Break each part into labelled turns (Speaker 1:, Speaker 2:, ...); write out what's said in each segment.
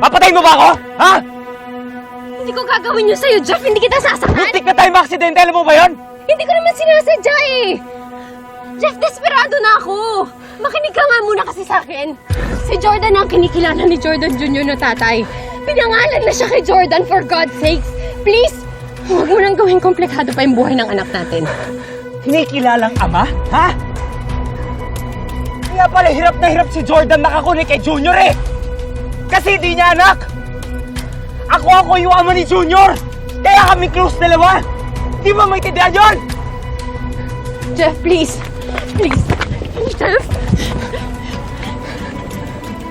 Speaker 1: Papatayin mo ba ako? Ha?
Speaker 2: Hindi ko gagawin yun sa'yo, Jeff. Hindi kita sasaktan.
Speaker 1: Muntik na tayo maaksidente, alam mo ba yun?
Speaker 2: Hindi ko naman sinasadya eh. Jeff, desperado na ako. Makinig ka nga muna kasi sa akin. Si Jordan ang kinikilala ni Jordan Jr. na tatay. Pinangalan na siya kay Jordan for God's sakes. Please, huwag mo nang gawing komplikado pa yung buhay ng anak natin.
Speaker 1: Kinikilalang ama? Ha? Kaya pala hirap na hirap si Jordan nakakunik kay Junior eh! Kasi di niya anak! Ako ako yung ama ni Junior! Kaya kami close dalawa! Di ba may tindihan yun?
Speaker 2: Jeff, please. Please. Jeff.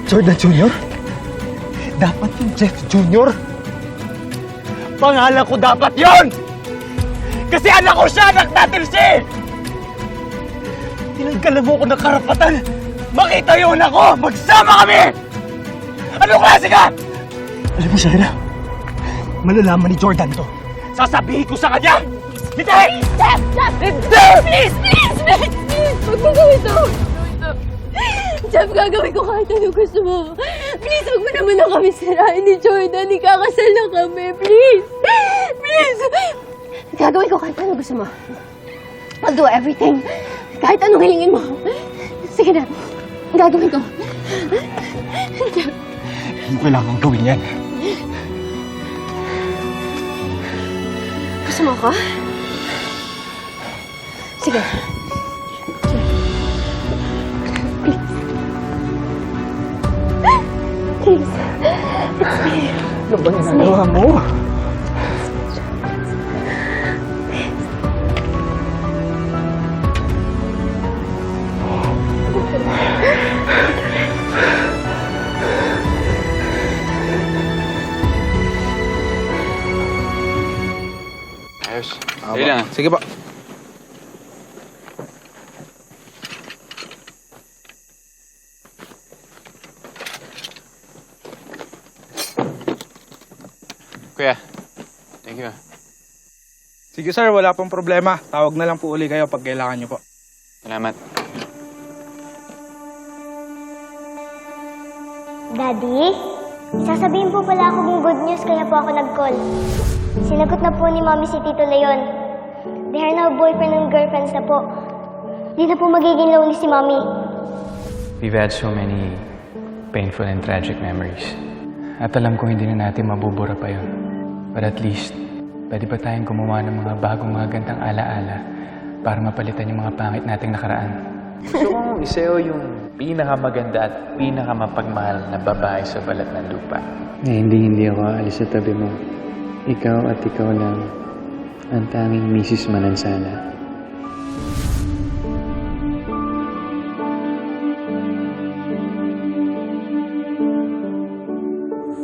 Speaker 1: Jordan Junior? Dapat yung Jeff Junior? Pangalan ko dapat yon! Kasi anak ko siya, anak natin siya eh! Tinanggalan mo ko ng karapatan! Makita yung anak ko! Magsama kami! Ano klase ka? Alam mo, Shaira, malalaman ni Jordan to. Sasabihin ko sa kanya! Hindi!
Speaker 2: Jeff.
Speaker 1: Hindi!
Speaker 2: Please, please, please, please. Huwag mo gawin to. Jeff, gagawin ko kahit ano gusto mo. Please, huwag mo naman na kami sirain ni Jordan. Ikakasal na kami. Please. Please. Gagawin ko kahit ano gusto mo. I'll do everything. Kahit anong hilingin mo. Sige na. Gagawin ko. Jeff,
Speaker 1: Hindi mo kailangan gawin yan.
Speaker 2: gusto mo ako? Sige. Please. Please.
Speaker 1: Ano ba ginagawa mo?
Speaker 3: Sige po.
Speaker 4: Kuya, thank you. ah.
Speaker 3: Sige sir, wala pong problema. Tawag na lang po uli kayo pag kailangan nyo po.
Speaker 4: Salamat.
Speaker 5: Daddy, sasabihin po pala ako ng good news kaya po ako nag-call. Sinagot na po ni Mommy si Tito Leon. They are now boyfriend and girlfriends na po. Di na po magiging lonely si Mommy.
Speaker 6: We've had so many painful and tragic memories. At alam ko hindi na natin mabubura pa yun. But at least, pwede pa tayong gumawa ng mga bagong mga gandang alaala para mapalitan yung mga pangit nating nakaraan.
Speaker 7: Gusto kong iseo yung pinakamaganda at pinakamapagmahal na babae sa balat ng lupa.
Speaker 6: Eh, hindi hindi ako aalis sa tabi mo. Ikaw at ikaw lang ang tanging Mrs. Manansala.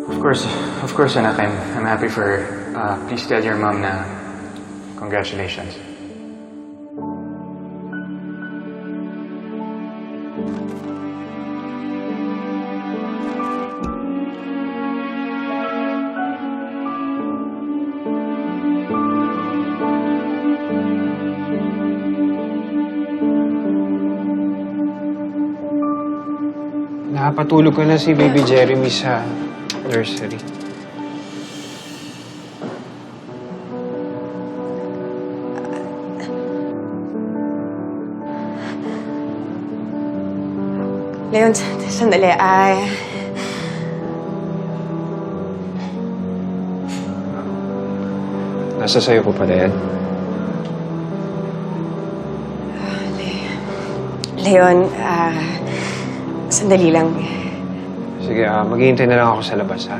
Speaker 4: Of course, of course, anak, I'm, I'm happy for her. Uh, please tell your mom na congratulations.
Speaker 8: Nakapatulog ko na si Baby Jeremy sa nursery.
Speaker 9: Leon, sandali. Ay,
Speaker 8: Nasa sayo ko pala yan.
Speaker 9: Leon, ah, sandali lang.
Speaker 8: Sige, ah, maghihintay na lang ako sa labas, ha?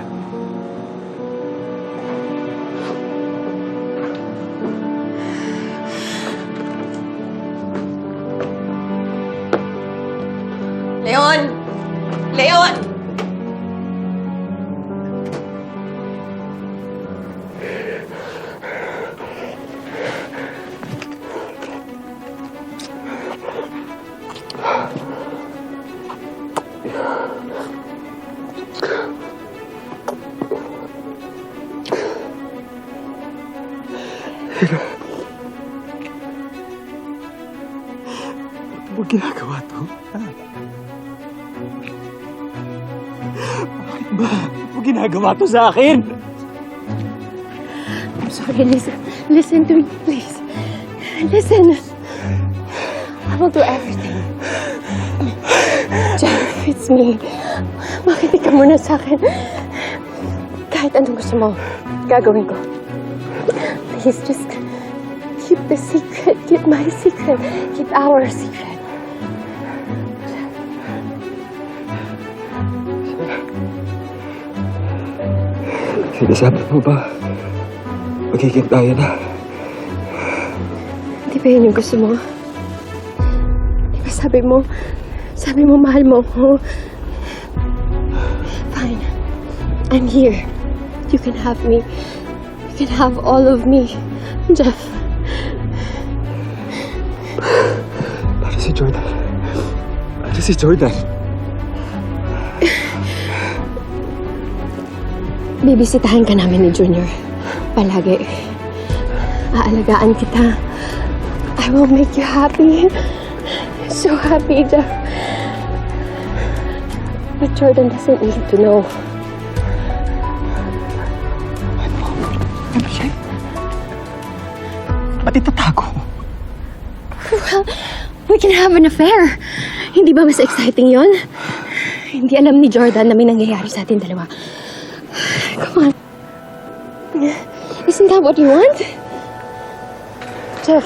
Speaker 9: Leon! Leon!
Speaker 1: Ano mo ginagawa to? Ha? Ba, ano ginagawa to sa akin?
Speaker 2: I'm sorry, listen. Listen to me, please. Listen. I will do everything. Jeff, it's me. Makinig ka muna sa akin. Kahit anong gusto mo, gagawin ko. Please, just keep the secret. Keep my secret. Keep our secret.
Speaker 1: Sinasabi mo ba? Magiging tayo na.
Speaker 2: Di ba yun yung gusto mo? Di ba sabi mo, sabi mo mahal mo ako? Fine. I'm here. You can have me. Can have all of me. Jeff,
Speaker 1: Para si Jordan. Para si Jordan.
Speaker 2: bibisitahin ka namin ni Junior. Palagi. Aalagaan kita. I will make you happy. So happy, Jeff. But Jordan doesn't need to know. We can have an affair. Hindi ba mas exciting yon? Hindi alam ni Jordan na may nangyayari sa atin dalawa. Come on. Isn't that what you want? Jeff,